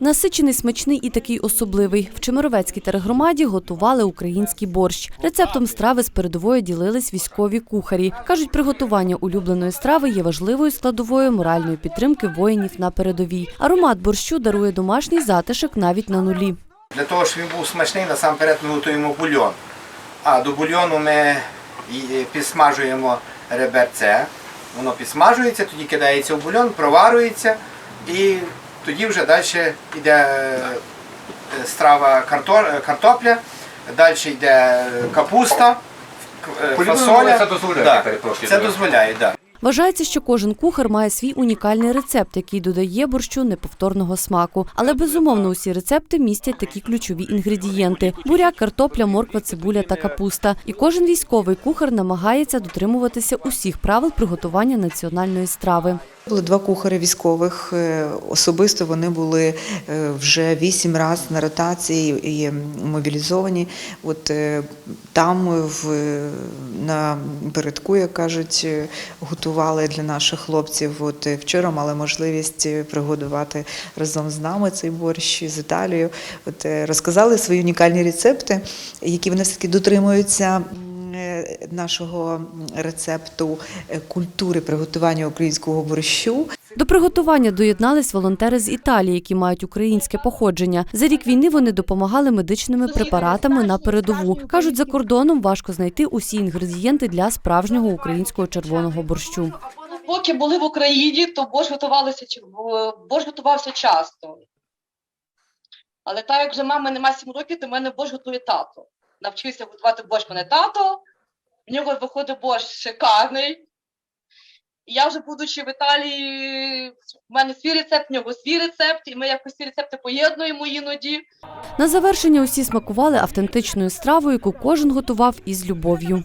Насичений, смачний і такий особливий. В Чемеровецькій тергромаді готували український борщ. Рецептом страви з передової ділились військові кухарі. Кажуть, приготування улюбленої страви є важливою складовою моральної підтримки воїнів на передовій. Аромат борщу дарує домашній затишок навіть на нулі. Для того, щоб він був смачний, насамперед ми готуємо бульйон. А до бульйону ми підсмажуємо реберце. Воно підсмажується, тоді кидається в бульйон, проварюється і тоді вже далі йде е, страва карто- картопля, далі йде капуста, е, По-любому фасоля. це дозволяє, Да, перепрошую, Це дозволяє, так. Да. Вважається, що кожен кухар має свій унікальний рецепт, який додає борщу неповторного смаку. Але безумовно усі рецепти містять такі ключові інгредієнти: буряк, картопля, морква, цибуля та капуста. І кожен військовий кухар намагається дотримуватися усіх правил приготування національної страви. Були два кухарі військових. е, Особисто вони були е, вже вісім разів на ротації і мобілізовані. От е, там в на передку, як кажуть, готували для наших хлопців. От вчора мали можливість приготувати разом з нами цей борщ з Італією. От розказали свої унікальні рецепти, які вони все таки дотримуються нашого рецепту е, культури приготування українського борщу. До приготування доєднались волонтери з Італії, які мають українське походження. За рік війни вони допомагали медичними препаратами на передову. кажуть, за кордоном важко знайти усі інгредієнти для справжнього українського червоного борщу. Поки були в Україні, то борщ готувалися борщ готувався часто. Але так як вже мами нема 7 років, то в мене борщ готує тато. Навчився готувати борщ мене тато. В нього виходить борщ шикарний. Я вже, будучи в Італії, в мене свій рецепт, в нього свій рецепт, і ми якось ці рецепти поєднуємо іноді. На завершення усі смакували автентичною стравою, яку кожен готував із любов'ю.